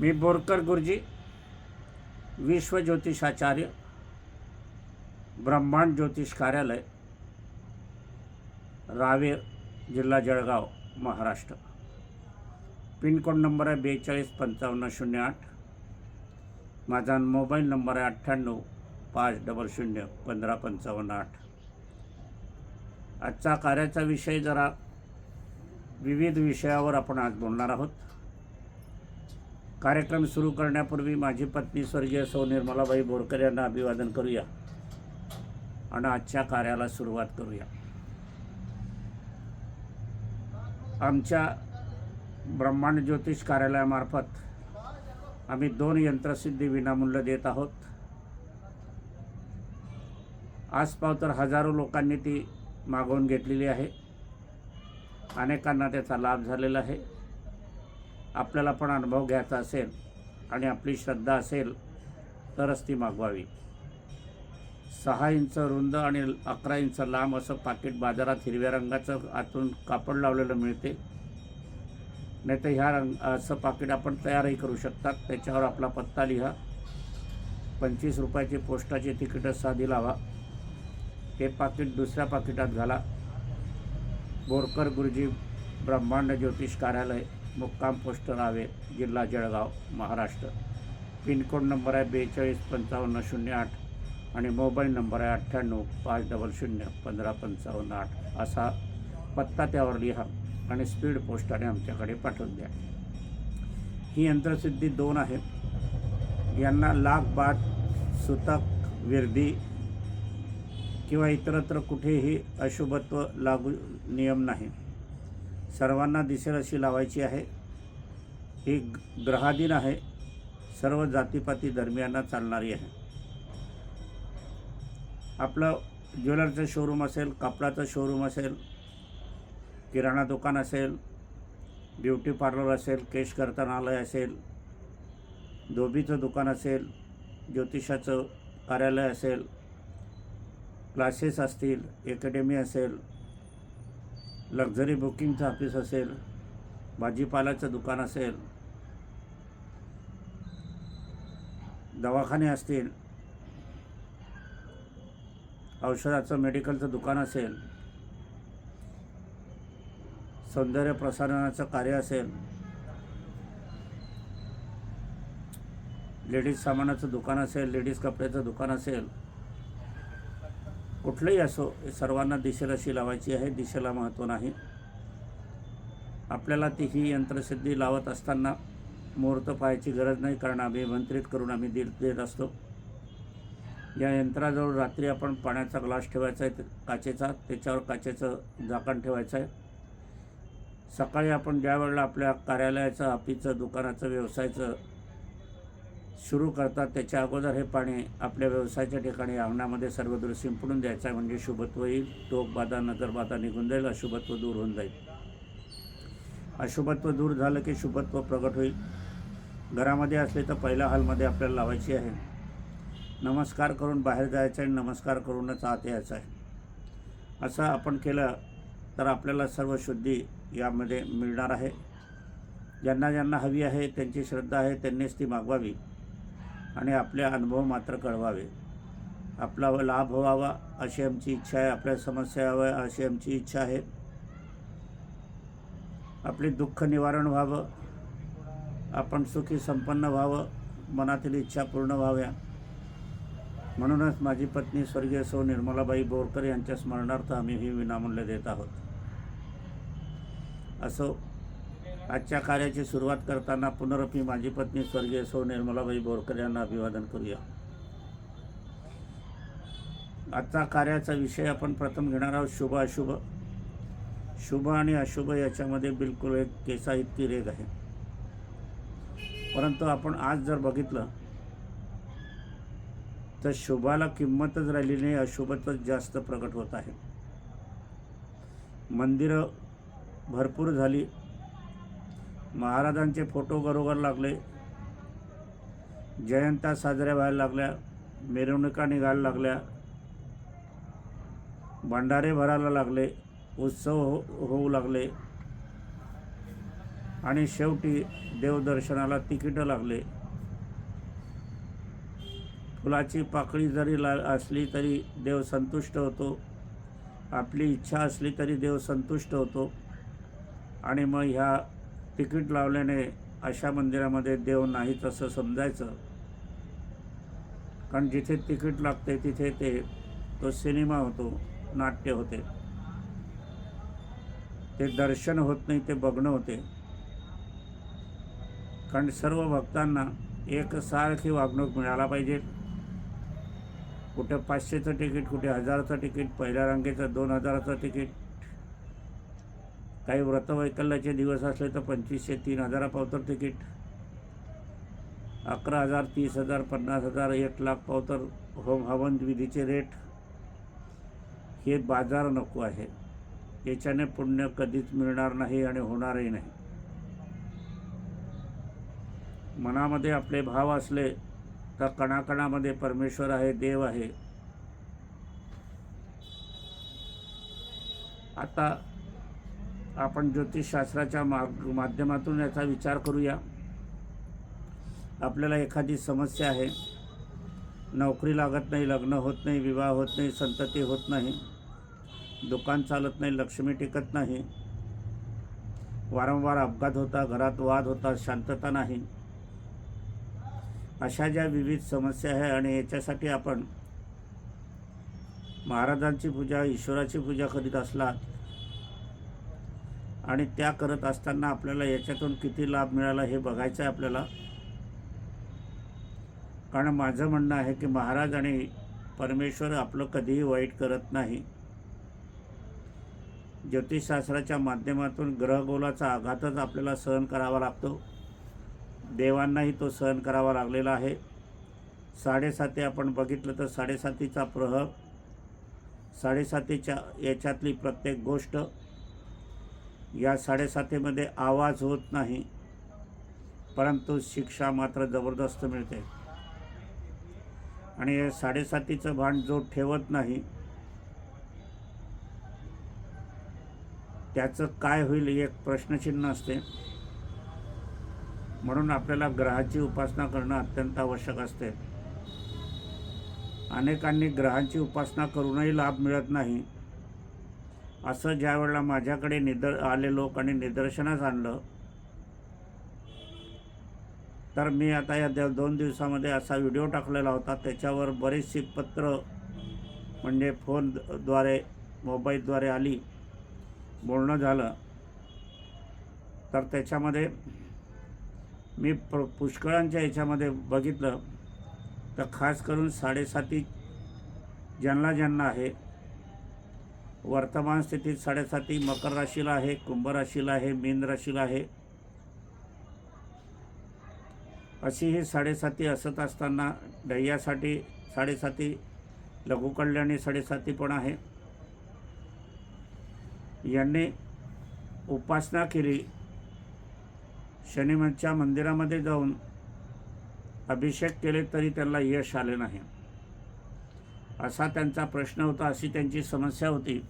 मी बोरकर गुरुजी विश्व ज्योतिषाचार्य ब्रह्मांड ज्योतिष कार्यालय रावे जिल्हा जळगाव महाराष्ट्र. पिनकोड नंबर आहे बेचाळीस पंचावन्न शून्य आठ. माझा मोबाईल नंबर आहे अठ्ठ्याण्णव पाच डबल शून्य पंधरा पंचावन्न आठ. आजचा कार्याचा विषय जरा विविध विषयावर आपण आज बोलणार आहोत. कार्यक्रम सुरू करण्यापूर्वी माझी पत्नी स्वर्गीय सौ निर्मलाबाई बोरकर यांना अभिवादन करूया. आणि आजच्या कार्याला सुरुवात करूया. आमच्या ब्रह्मांड ज्योतिष कार्यालयामार्फत आम्ही दोन यंत्रसिद्धी विनामूल्य देत आहोत. आसपाव तर हजारो लोकांनी ती मागवून घेतलेली आहे. अनेकांना त्याचा लाभ झालेला आहे. आपल्याला पण अनुभव घ्यायचा असेल आणि आपली श्रद्धा असेल तरच ती मागवावी. सहा इंच रुंद आणि अकरा इंच लांब असं पाकिट बाजारात हिरव्या रंगाचं आतून कापड लावलेलं मिळते. नाही तर ह्या रंग असं पाकिट आपण तयारही करू शकतात. त्याच्यावर आपला पत्ता लिहा. पंचवीस रुपयाची पोस्टाची तिकीटं साधी लावा. हे पाकिट दुसऱ्या पाकिटात घाला. बोरकर गुरुजी ब्रह्मांड ज्योतिष कार्यालय. मुक्काम पोस्ट नावे जिल्हा जळगाव महाराष्ट्र. पिनकोड नंबर आहे बेचाळीस पंचावन्न शून्य आठ आणि मोबाईल नंबर आहे अठ्ठ्याण्णव पाच डबल शून्य पंधरा पंचावन्न आठ. असा पत्ता त्यावर लिहा आणि स्पीड पोस्टाने आमच्याकडे पाठवून द्या. ही यंत्रसिद्धी दोन आहेत यांना लाख बाट सुतक विरदी किंवा इतरत्र कुठेही अशुभत्व लागू नियम नाही. सर्वांना दिसेल अशी लावायची आहे. ही ग्रहाधीन आहे. सर्व जातीपाती दरम्यान चालणारी आहे. आपलं ज्वेलरचं शोरूम असेल कापडाचं शोरूम असेल किराणा दुकान असेल ब्युटी पार्लर असेल केश कर्तनालय असेल धोबीचं दुकान असेल ज्योतिषाचं कार्यालय असेल क्लासेस असतील अकॅडमी असेल लक्झरी बुकिंगचं ऑफिस असेल भाजीपाल्याचं दुकान असेल दवाखाने असतील औषधाचं मेडिकलचं दुकान असेल सौंदर्य प्रसारणाचं कार्य असेल लेडीज सामानाचं दुकान असेल लेडीज कपड्याचं दुकान असेल कुठलंही असो हे सर्वांना दिशेला अशी लावायची आहे दिशेला महत्त्व नाही. आपल्याला ती ही यंत्रसिद्धी लावत असताना मुहूर्त पाहायची गरज नाही कारण आम्ही मंत्रित करून आम्ही देत देत असतो. या यंत्राजवळ रात्री आपण पाण्याचा ग्लास ठेवायचा आहे काचेचा त्याच्यावर काचेचं झाकण ठेवायचं आहे. सकाळी आपण ज्या वेळेला आपल्या कार्यालयाचं ऑफिसचं दुकानाचं व्यवसायाचं सुरू करतात. त्याच्या अगोदर हे पाणी आपल्या व्यवसायाच्या ठिकाणी अंगणामध्ये सर्वदूर शिंपडून द्यायचं म्हणजे शुभत्व येईल. टोक बाधा नजरबाधा निघून जाईल. अशुभत्व दूर होऊन जाईल. अशुभत्व दूर झालं की शुभत्व प्रगट होईल. घरामध्ये असले तर पहिल्या हॉलमध्ये आपल्याला लावायची आहे. नमस्कार करून बाहेर जायचं आहे. नमस्कार करूनच आत यायचं आहे. असं आपण केलं तर आपल्याला सर्व शुद्धी यामध्ये मिळणार आहे. ज्यांना ज्यांना हवी आहे त्यांची श्रद्धा आहे त्यांनीच ती मागवावी. आणि आपले अनुभव मात्र कळवावे. आपला लाभ व्हावा अशी आमची इच्छा आहे. आपल्या समस्या याव्या अशी आमची इच्छा आहे. आपले दुःख निवारण व्हावं. आपण सुखी संपन्न व्हावं. मनातील इच्छा पूर्ण व्हाव्या. म्हणूनच माझी पत्नी स्वर्गीय सौ निर्मलाबाई बोरकर यांच्या स्मरणार्थ आम्ही ही विनामूल्य देत आहोत. असो. आजच्या कार्याची सुरुवात करताना पुनरपी माझी पत्नी स्वर्गीय सौ निर्मलाबाई बोरकर यांना अभिवादन करूया. आजचा कार्याचा विषय आपण प्रथम घेणार आहोत शुभ अशुभ. शुभ आणि अशुभ याच्यामध्ये बिलकुल एक केसा इतकी रेग आहे. परंतु आपण आज जर बघितलं तर शुभाला किंमतच राहिली नाही अशुभतच जास्त प्रकट होत आहे. मंदिरं भरपूर झाली महाराजांचे फोटो बरोबर लागले. जयंत्या साजऱ्या व्हायला लागल्या. मिरवणुका निघायला लागल्या. भंडारे भरायला लागले. उत्सव हो होऊ लागले. आणि शेवटी देवदर्शनाला तिकीटं लागले. फुलाची पाकळी जरी ला असली तरी देव संतुष्ट होतो. आपली इच्छा असली तरी देव संतुष्ट होतो. आणि मग ह्या तिकीट लावल्याने अशा मंदिरामध्ये देव नाहीच असं समजायचं. कारण जिथे तिकीट लागते तिथे ते तो सिनेमा होतो नाट्य होते. ते दर्शन होत नाही ते बघणं होते. कारण सर्व भक्तांना एकसारखी वागणूक मिळायला पाहिजे. कुठे पाचशेचं तिकीट कुठे हजाराचं तिकीट पहिल्या रांगेचं दोन हजाराचं तिकीट काही व्रतवैकल्याचे दिवस असले तर पंचवीसशे तीन हजारापावतर तिकीट अकरा हजार तीस हजार पन्नास हजार एक लाख पावतर होम हवन विधीचे रेट. हे बाजार नको आहे. याच्याने पुण्य कधीच मिळणार नाही आणि होणारही नाही. मनामध्ये आपले भाव असले तर कणाकणामध्ये परमेश्वर आहे देव आहे. आता आपण ज्योतिषशास्त्राच्या माग माध्यमातून याचा विचार करूया. आपल्याला एखादी समस्या आहे. नोकरी लागत नाही लग्न होत नाही विवाह होत नाही संतती होत नाही दुकान चालत नाही लक्ष्मी टिकत नाही वारंवार अपघात होता घरात वाद होता शांतता नाही अशा ज्या विविध समस्या आहे आणि याच्यासाठी आपण महाराजांची पूजा ईश्वराची पूजा करीत असलात आणि त्या करत असताना आपल्याला याच्यातून किती लाभ मिळाला हे बघायचं आहे आपल्याला. कारण माझं म्हणणं आहे की महाराज आणि परमेश्वर आपलं कधीही वाईट करत नाही. ज्योतिषशास्त्राच्या माध्यमातून ग्रहगोलाचा आघातच आपल्याला सहन करावा लागतो. देवांनाही तो सहन करावा लागलेला आहे. साडेसाती आपण बघितलं तर साडेसातीचा प्रहर साडेसातीच्या याच्यातली प्रत्येक गोष्ट या साडेसातीमध्ये आवाज होत नाही परंतु शिक्षा मात्र जबरदस्त मिळते. आणि हे साडेसातीचं भान जो ठेवत नाही त्याचं काय होईल एक प्रश्नचिन्ह असते. म्हणून आपल्याला ग्रहाची उपासना करणं अत्यंत आवश्यक असते. अनेकांनी ग्रहांची उपासना करूनही लाभ मिळत नाही. असं ज्या वेळेला माझ्याकडे निदर आले लोक आणि निदर्शनास आणलं तर मी आता या दोन दिवसामध्ये असा व्हिडिओ टाकलेला होता. त्याच्यावर बरीचशी पत्र म्हणजे फोनद्वारे मोबाईलद्वारे आली. बोलणं झालं. तर त्याच्यामध्ये मी प पुष्कळांच्या याच्यामध्ये बघितलं. तर खास करून साडेसाती ज्यांना ज्यांना आहे वर्तमान स्थितीत साडेसाती मकर राशीला आहे कुंभ राशीला आहे मीन राशीला आहे. अशी ही साडेसाती असत असताना ढय्यासाठी साडेसाती लघुकल्याणी साडेसाती पण आहे. यांनी उपासना केली. शनिमच्या मंदिरामध्ये जाऊन अभिषेक केले तरी त्यांना यश आले नाही. असा त्यांचा प्रश्न होता अशी त्यांची समस्या होती.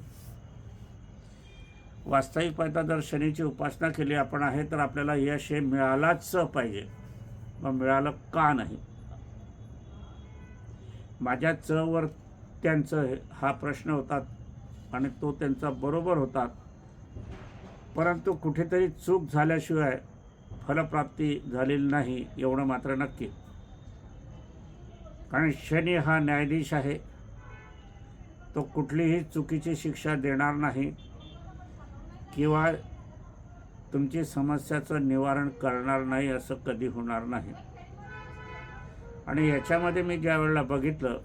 वास्तविक पाहता जर शनीची उपासना केली आपण आहे तर आपल्याला यश हे मिळालाच पाहिजे. मग मिळालं का नाही? माझ्या चवर त्यांचं हा प्रश्न होता आणि तो त्यांचा बरोबर होता. परंतु कुठेतरी चूक झाल्याशिवाय फलप्राप्ती झालेली नाही एवढं मात्र नक्की. कारण शनी हा न्यायाधीश आहे. तो कुठलीही चुकीची शिक्षा देणार नाही किंवा तुमची समस्याचं निवारण करणार नाही असं कधी होणार नाही. आणि याच्यामध्ये मी ज्या वेळेला बघितलं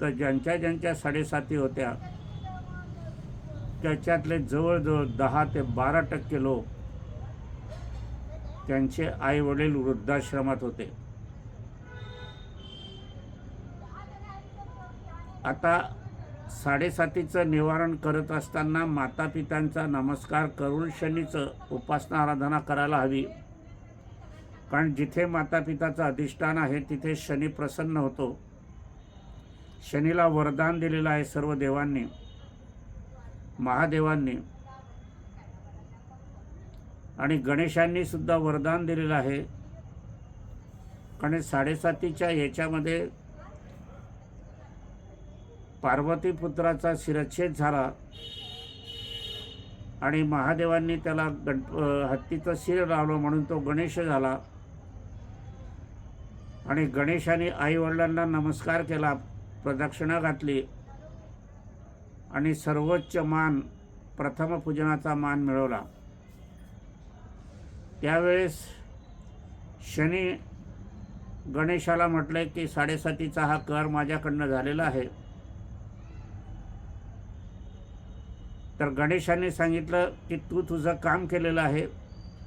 तर ज्यांच्या ज्यांच्या साडेसाती होत्या त्याच्यातले जवळजवळ दहा ते बारा टक्के लोक त्यांचे आई वडील वृद्धाश्रमात होते. आता साडेसातीचं निवारण करत असताना मातापित्यांचा नमस्कार करून शनीचं उपासना आराधना करायला हवी. कारण जिथे मातापिताचं अधिष्ठान आहे तिथे शनी प्रसन्न होतो. शनीला वरदान दिलेलं आहे सर्व देवांनी महादेवांनी. आणि गणेशांनी सुद्धा वरदान दिलेलं आहे. आणि साडेसातीच्या याच्यामध्ये पार्वतीपुत्राचा शिरच्छेद झाला आणि महादेवांनी त्याला गणप हत्तीचं शिर लावलं म्हणून तो गणेश झाला. आणि गणेशाने आईवडिलांना नमस्कार केला प्रदक्षिणा घातली आणि सर्वोच्च मान प्रथम पूजनाचा मान मिळवला. त्यावेळेस शनी गणेशाला म्हटले की साडेसातीचा हा कर माझ्याकडनं झालेला आहे. तर गणेशाने सांगितलं की तू तुझं काम केलेलं आहे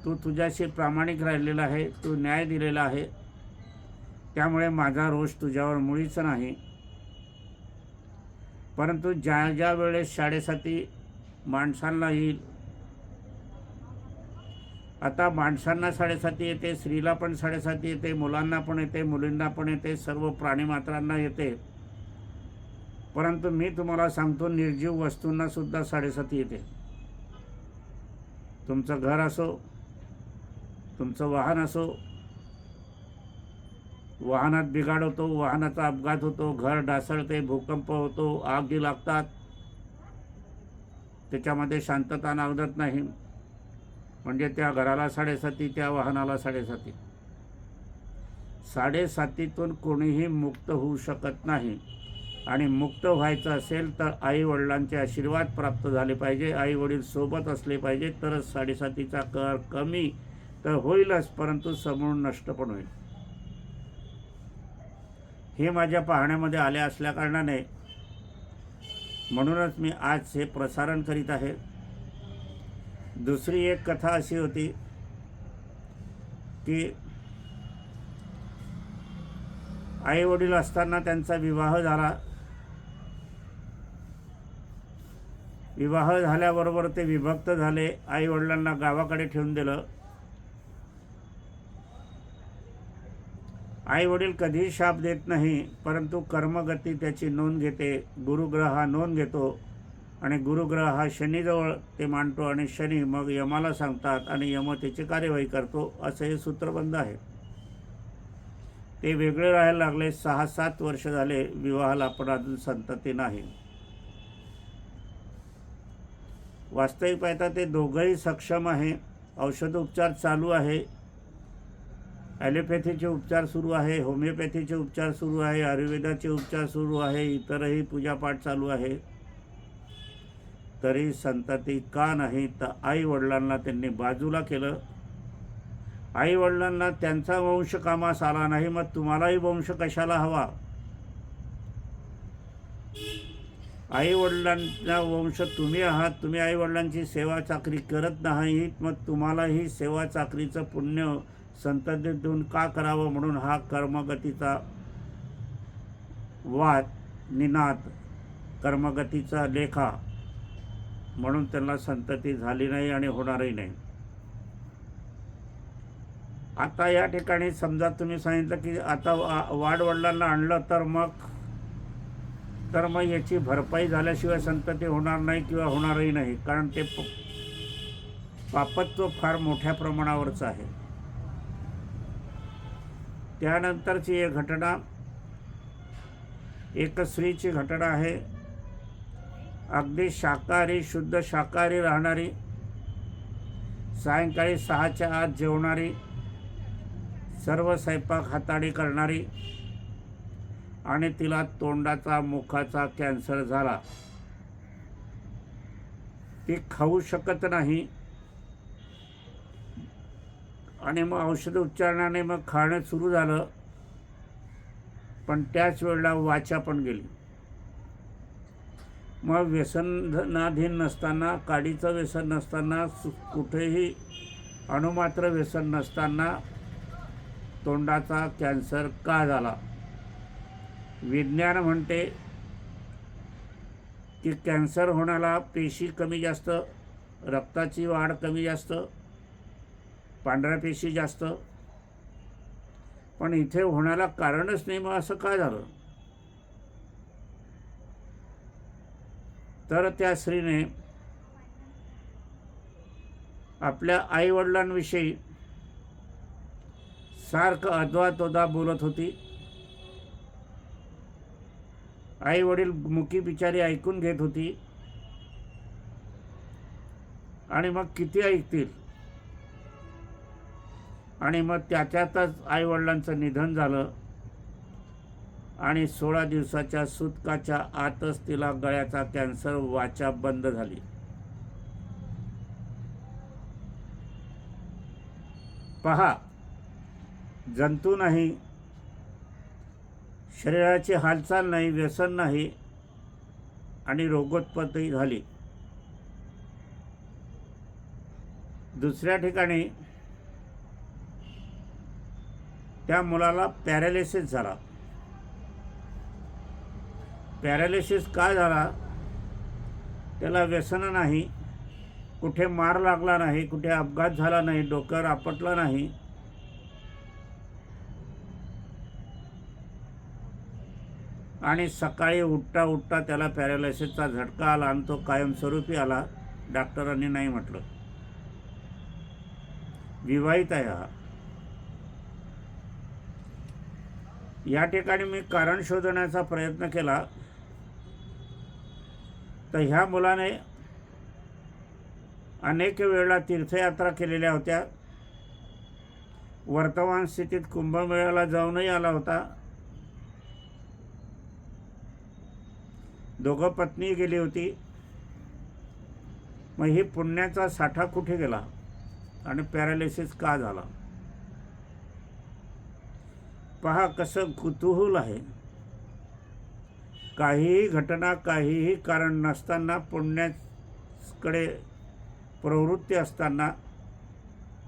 तू तुझ्याशी प्रामाणिक राहिलेला आहे तू न्याय दिलेला आहे. त्यामुळे माझा रोष तुझ्यावर मुळीच नाही. परंतु ज्या ज्या वेळेस शाळेसाठी माणसांना येईल आता माणसांना साडेसाती येते स्त्रीला पण साडेसाती येते मुलांना पण येते मुलींना पण येते सर्व प्राणीमात्रांना येते. परंतु मी तुम्हाला सांगतो निर्जीव वस्तूंना सुद्धा साडेसाती येते. तुमचं घर असो तुमचं वाहन असो वाहनात बिघाड होतो वाहनाचा अपघात होतो घर ढासळते भूकंप होतो आगी लागतात. त्याच्यामध्ये शांतता नावदत नाही. म्हणजे त्या घराला साडेसाती त्या वाहनाला साडेसाती. साडेसातीतून कोणीही मुक्त होऊ शकत नाही. आणि मुक्त व्हायचं असेल तर आई वडिलांचे आशीर्वाद प्राप्त झाले पाहिजे. आई वडील सोबत असले पाहिजे. तरच साडेसातीचा कर कमी तर होईलच परंतु समोरून नष्ट पण होईल. हे माझ्या पाहण्यामध्ये आले असल्याकारणाने म्हणूनच मी आज हे प्रसारण करीत आहे. दुसरी एक कथा अशी होती की आई वडील असताना त्यांचा विवाह झाला. विवाह झाल्याबरोबर ते विभक्त झाले आई वडिलांना गावाकडे ठेवून दिलं. आई वडील कधीही शाप देत नाही परंतु कर्मगती त्याची नोंद घेते. गुरुग्रह हा नोंद घेतो आणि गुरुग्रह हा शनीजवळ ते मांडतो आणि शनी मग यमाला सांगतात आणि यम त्याची कार्यवाही करतो असं हे सूत्रबंध आहे. ते वेगळे राहायला लागले सहा सात वर्ष झाले विवाहाला पण अजून संतती नाही. वास्तविक पाहता ते दोघंही सक्षम आहे. औषधोपचार चालू आहे. ॲलोपॅथीचे उपचार सुरू आहे. होमिओपॅथीचे उपचार सुरू आहे. आयुर्वेदाचे उपचार सुरू आहे. इतरही पूजापाठ चालू आहे. तरी संतती का नाही? तर आई वडिलांना त्यांनी बाजूला केलं. आई वडिलांना त्यांचा वंश कामास आला नाही. मग तुम्हालाही वंश कशाला हवा? आई वडिलांचा वंश तुम्ही आहात तुम्ही आई वडिलांची सेवा चाकरी करत नाही मग तुम्हालाही सेवा चाकरीचं पुण्य संततीतून का करावं म्हणून हा कर्मगतीचा वाद निनाद कर्मगतीचा लेखा म्हणून त्यांना संतती झाली नाही आणि होणारही नाही. आता या ठिकाणी समजा तुम्ही सांगितलं की आता वाडवडिलांना आणलं तर मग तर मग याची भरपाई झाल्याशिवाय संतती होणार नाही किंवा होणारही नाही. कारण ते प पापत्व फार मोठ्या प्रमाणावरचं आहे. त्यानंतरची एक घटना एक स्त्रीची घटना आहे. अगदी शाकाहारी शुद्ध शाकाहारी राहणारी सायंकाळी सहाच्या आत जेवणारी सर्व स्वयंपाक हाताळी करणारी आणि तिला तोंडाचा मुखाचा कॅन्सर झाला. ती खाऊ शकत नाही. आणि मग औषध उच्चारणाने मग खाणं सुरू झालं. पण त्याच वेळेला वाचा पण गेली. मग व्यसनाधीन नसताना काडीचं व्यसन नसताना कुठेही अणुमात्र व्यसन नसताना तोंडाचा कॅन्सर का झाला? विज्ञान म्हणते की कॅन्सर होण्याला पेशी कमी जास्त रक्ताची वाढ कमी जास्त पांढऱ्या पेशी जास्त. पण इथे होण्याला कारणच नाही मग असं काय झालं? तर त्या स्त्रीने आपल्या आईवडिलांविषयी सारखं अद्वा तोदा बोलत होती. आई वडील मुकी बिचारी ऐकून घेत होती. आणि मग किती ऐकतील? आणि मग त्याच्यातच आईवडिलांचं निधन झालं. आणि सोळा दिवसाच्या सुतकाच्या आतच तिला गळ्याचा कॅन्सर वाचा बंद झाली. पहा जंतू नाही शरीराची हालचाल नाही व्यसन नाही आणि रोगोत्पत्ती झाली. दुसऱ्या ठिकाणी त्या मुलाला पॅरालिसिस झाला. पॅरालिसिस का झाला? त्याला व्यसन नाही कुठे मार लागला नाही कुठे अपघात झाला नाही डोक्यावर आपटला नाही आणि सकाळी उठता उठता त्याला पॅरालायसिसचा झटका आला आणि तो कायमस्वरूपी आला. डॉक्टरांनी नाही म्हटलं. विवाहित आहे हा. या ठिकाणी मी कारण शोधण्याचा प्रयत्न केला. तर ह्या मुलाने अनेक वेळा तीर्थयात्रा केलेल्या होत्या. वर्तमान स्थितीत कुंभमेळ्याला जाऊनही आला होता. दोघं पत्नी गेली होती. मग ही पुण्याचा साठा कुठे गेला? आणि पॅरालिसिस का झाला? पहा कसं कुतूहल आहे. काहीही घटना काहीही कारण नसताना पुण्याकडे प्रवृत्ती असताना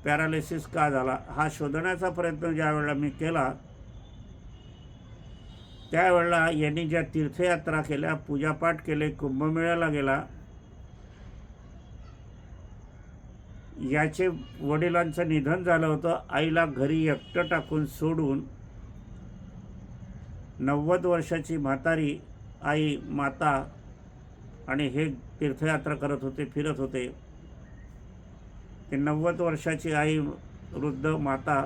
पॅरालिसिस का झाला? हा शोधण्याचा प्रयत्न ज्यावेळेला मी केला त्यावेळेला यांनी ज्या तीर्थयात्रा केल्या पूजापाठ केले कुंभमेळ्याला गेला याचे वडिलांचं निधन झालं होतं. आईला घरी एकटं टाकून सोडून नव्वद वर्षाची म्हातारी आई माता आणि हे तीर्थयात्रा करत होते फिरत होते. ते नव्वद वर्षाची आई वृद्ध माता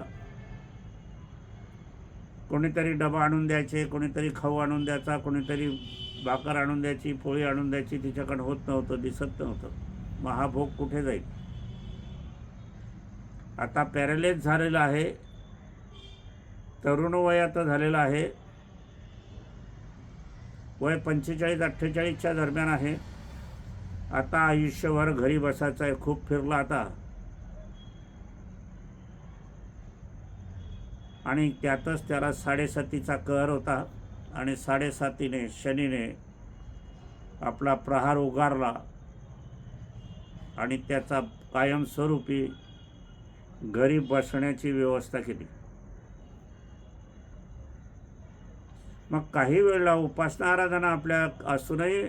कोणीतरी डबा आणून द्यायचे कोणीतरी खाऊ आणून द्यायचा कोणीतरी भाकर आणून द्यायची पोळी आणून द्यायची तिच्याकडे होत नव्हतं दिसत नव्हतं. मग हा भोग कुठे जाईल? आता पॅरालाइज झालेला आहे. तरुण वयात झालेला आहे. वय पंचेचाळीस अठ्ठेचाळीसच्या दरम्यान आहे. आता आयुष्यभर घरी बसायचं आहे खूप फिरला आता. आणि त्यातच त्याला साडेसातीचा कहर होता आणि साडेसातीने शनीने आपला प्रहार उगारला आणि त्याचा कायमस्वरूपी घरी बसण्याची व्यवस्था केली. मग काही वेळेला उपासना आराधना आपल्या असूनही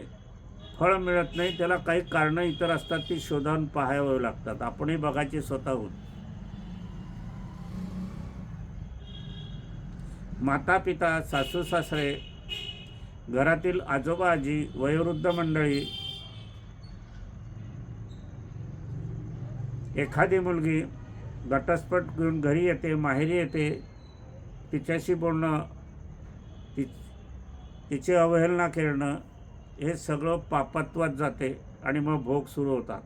फळ मिळत नाही त्याला काही कारणं इतर असतात ती शोधून पाहावी लागतात. आपणही बघायची स्वतःहून. माता पिता सासू सासरे घरातील आजोबा आजी वयोवृद्ध मंडळी एखादी मुलगी घटस्फोट घेऊन घरी येते माहेरी येते तिच्याशी बोलणं ति तिची अवहेलना करणं हे सगळं पापत्वात जाते आणि मग भोग सुरू होतात.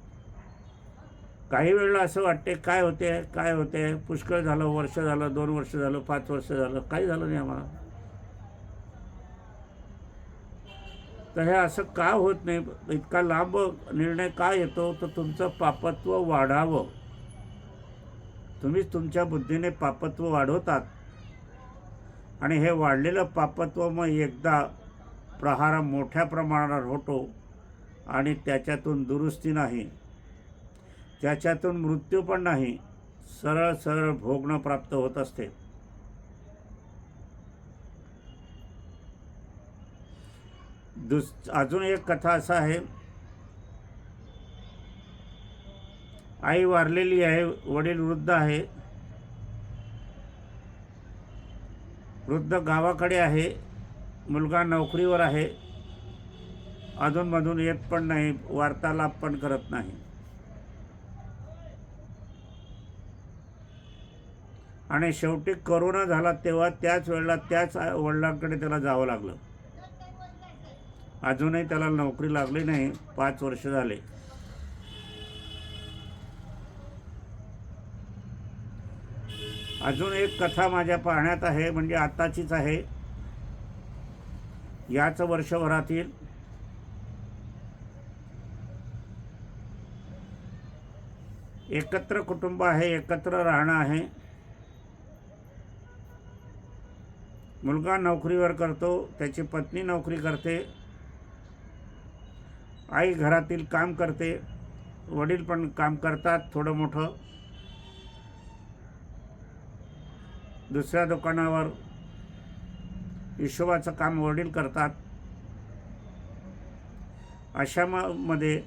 काही वेळेला असं वाटते काय होते काय होते पुष्कळ झालं वर्ष झालं दोन वर्ष झालं पाच वर्ष झालं काही झालं नाही आम्हाला. तर हे असं का होत नाही? इतका लांब निर्णय का येतो? तर तुमचं पापत्व वाढावं. तुम्हीच तुमच्या बुद्धीने पापत्व वाढवतात. आणि हे वाढलेलं पापत्व मग एकदा प्रहार मोठ्या प्रमाणावर होतो आणि त्याच्यातून दुरुस्ती नाही. त्याच्यातून मृत्यू पण नाही सरळ सरळ भोगणं प्राप्त होत असते. दुस अजून एक कथा असा आहे. आई वारलेली आहे वडील वृद्ध आहे. वृद्ध गावाकडे आहे मुलगा नोकरीवर आहे. अधूनमधून येत पण नाही वार्तालाप पण करत नाही. आणि शेवटी करोना झाला तेव्हा त्याच वेळेला त्याच वडिलांकडे त्याला जावं लागलं. अजूनही त्याला नोकरी लागली नाही. पाच वर्ष झाले. अजून एक कथा माझ्या पाहण्यात आहे म्हणजे आताचीच आहे. याच वर्षभरातील एकत्र कुटुंब आहे एकत्र राहणं आहे. मुलगा नोकरीवर करतो त्याची पत्नी नोकरी करते आई घरातील काम करते वडील पण काम करतात थोडं मोठं. दुसऱ्या दुकानावर हिशोबाचं काम वडील करतात. अशा म- मध्ये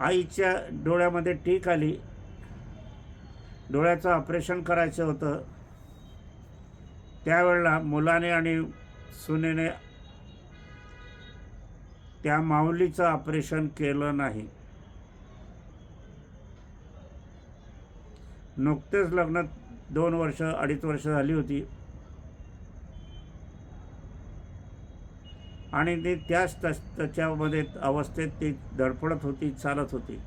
आईच्या डोळ्यामध्ये टीक आली. डोळ्याचं ऑपरेशन करायचं होतं. त्यावेळेला मुलाने आणि सुनेने त्या माऊलीचं ऑपरेशन केलं नाही. नुकतेच लग्न दोन वर्ष अडीच वर्ष झाली होती. आणि ती त्याच तस त्याच्यामध्ये अवस्थेत ती धडपडत होती चालत होती.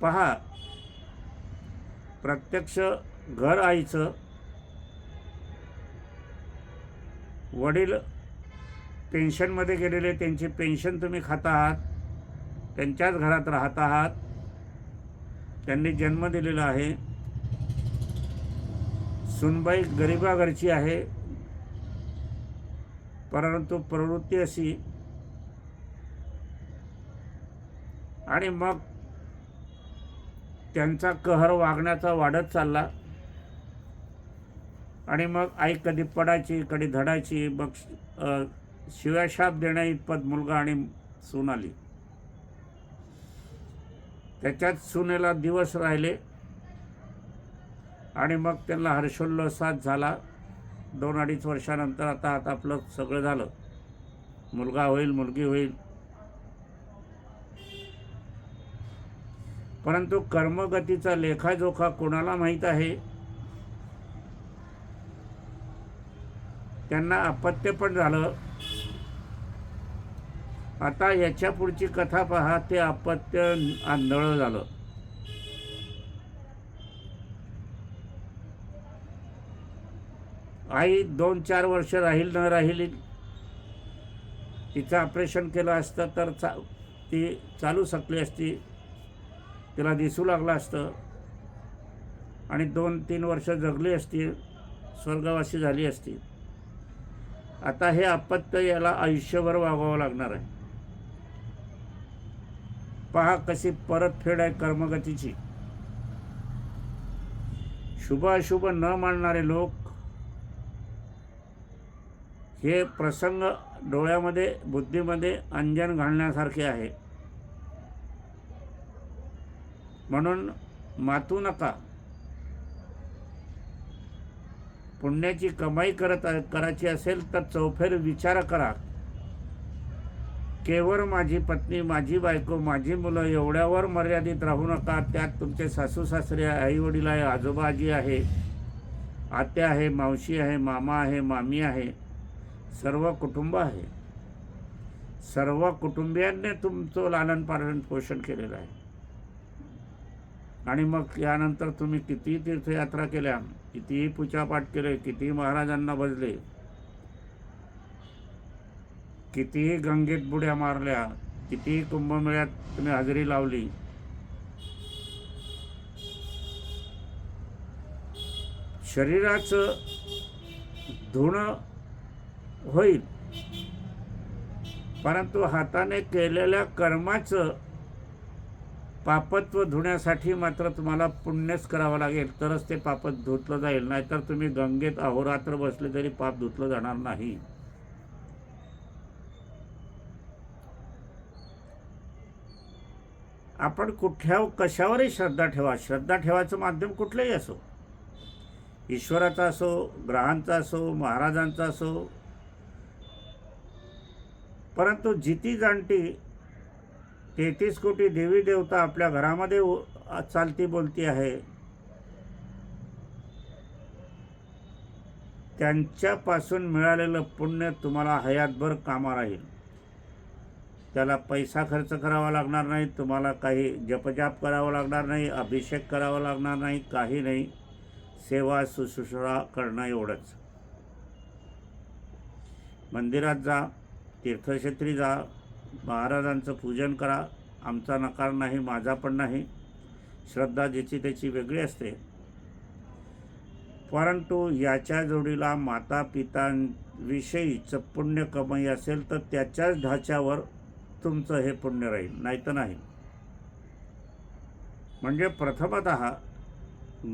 पहा प्रत्यक्ष घर आईचं. वडील पेन्शनमध्ये गेलेले त्यांची पेन्शन तुम्ही खाता आहात त्यांच्याच घरात राहत आहात त्यांनी जन्म दिलेला आहे. सुनबाई गरिबा घरची आहे. परंतु प्रवृत्ती अशी. आणि मग त्यांचा कहर वागण्याचा वाढत चालला. आणि मग आई कधी पडायची कधी धडायची मग अ, शिव्याशाप देण्या इतपत मुलगा आणि सून आली. त्याच्यात सुनेला दिवस राहिले आणि मग त्यांना हर्षोल्लासात झाला. दोन अडीच वर्षानंतर आता आता आपलं सगळं झालं. मुलगा होईल मुलगी होईल. परंतु कर्मगतीचा लेखाजोखा कोणाला माहीत आहे? त्यांना अपत्य पण झालं. आता याच्या पुढची कथा पहा ते अपत्य आंधळ झालं. आई दोन चार वर्ष राहील न राहिली तिचं ऑपरेशन केलं असतं तर चा ती चालू शकली असती. तिला दिसू लागलं असतं. आणि दोन तीन वर्ष जगली असती स्वर्गवासी झाली असती. आता हे अपत्य याला आयुष्यभर वागावं लागणार आहे. पहा कशी परतफेड आहे कर्मगतीची. शुभ अशुभ न मानणारे लोक हे प्रसंग डोळ्यामध्ये बुद्धीमध्ये अंजन घालण्यासारखे आहे. म्हणून मातू नका. पुण्याची कमाई करत करायची असेल तर चौफेर विचार करा. केवळ माझी पत्नी माझी बायको माझी मुलं एवढ्यावर मर्यादित राहू नका. त्यात तुमचे सासू सासरे आई वडील आहे आजोबा आजी आहे आत्या आहे मावशी आहे मामा आहे मामी आहे. सर्व कुटुंब आहे. सर्व कुटुंबियांनी तुमचं लालन पालन पोषण केलेलं आहे. आणि मग यानंतर तुम्ही कितीही तीर्थयात्रा केल्या? कितीही पूजापाठ केले कितीही महाराजांना भजले कितीही गंगेत बुड्या मारल्या कितीही कुंभमेळ्यात तुम्ही हजेरी लावली शरीराचं धुणं होईल. परंतु हाताने केलेल्या कर्माचं पापत्व धुण्यासाठी मात्र तुम्हाला पुण्यच करावं लागेल तरच ते पापत धुतलं जाईल. नाहीतर तुम्ही गंगेत अहोरात्र बसले तरी पाप धुतलं जाणार नाही. आपण कुठल्या कशावरही श्रद्धा ठेवा. श्रद्धा ठेवायचं माध्यम कुठलंही असो. ईश्वराचा असो ग्रहांचा असो महाराजांचा असो. परंतु जिती जाणती तेहतीस कोटी देवी देवता आपल्या घरामध्ये उ- चालती बोलती आहे. त्यांच्यापासून मिळालेलं पुण्य तुम्हाला हयातभर कामा राहील. त्याला पैसा खर्च करावा लागणार नाही तुम्हाला काही जपजाप करावा लागणार नाही अभिषेक करावा लागणार नाही काही नाही. सेवा सुश्रूषा करणं एवढंच. मंदिरात जा तीर्थक्षेत्री जा महाराजांचं पूजन करा. आमचा नकार नाही माझा पण नाही. श्रद्धा ज्याची त्याची वेगळी असते. परंतु याच्या जोडीला माता पितांविषयीचं पुण्य कमाई असेल तर त्याच्याच ढाच्यावर तुमचं हे पुण्य राहील नाही तर नाही. म्हणजे प्रथमत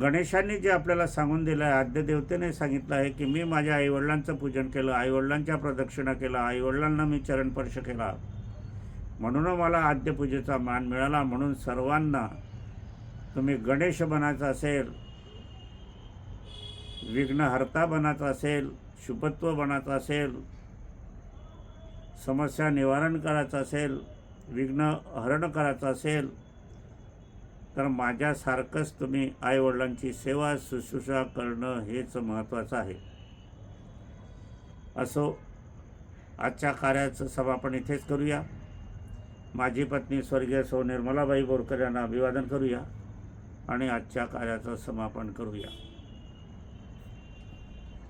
गणेशांनी जे आपल्याला सांगून दिलं आहे आद्यदेवतेने सांगितलं आहे की मी माझ्या आईवडिलांचं पूजन केलं आईवडिलांच्या प्रदक्षिणा केला आईवडिलांना मी चरणस्पर्श केला. म्हणून मला आद्यपूजेचा मान मिळाला. म्हणून सर्वांना तुम्ही गणेश बनायचं असेल विघ्नहर्ता बनायचं असेल शुभत्व बनायचं असेल समस्या निवारण करायचं असेल विघ्न हरण करायचं असेल तर माझ्यासारखंच तुम्ही आईवडिलांची सेवा शुश्रूषा करणं हेच महत्त्वाचं आहे. असो आजच्या कार्याचं समापन इथेच करूया. माझी पत्नी स्वर्गीय सौ निर्मलाबाई बोरकर यांना अभिवादन करूया आणि आजच्या कार्याचं समापन करूया.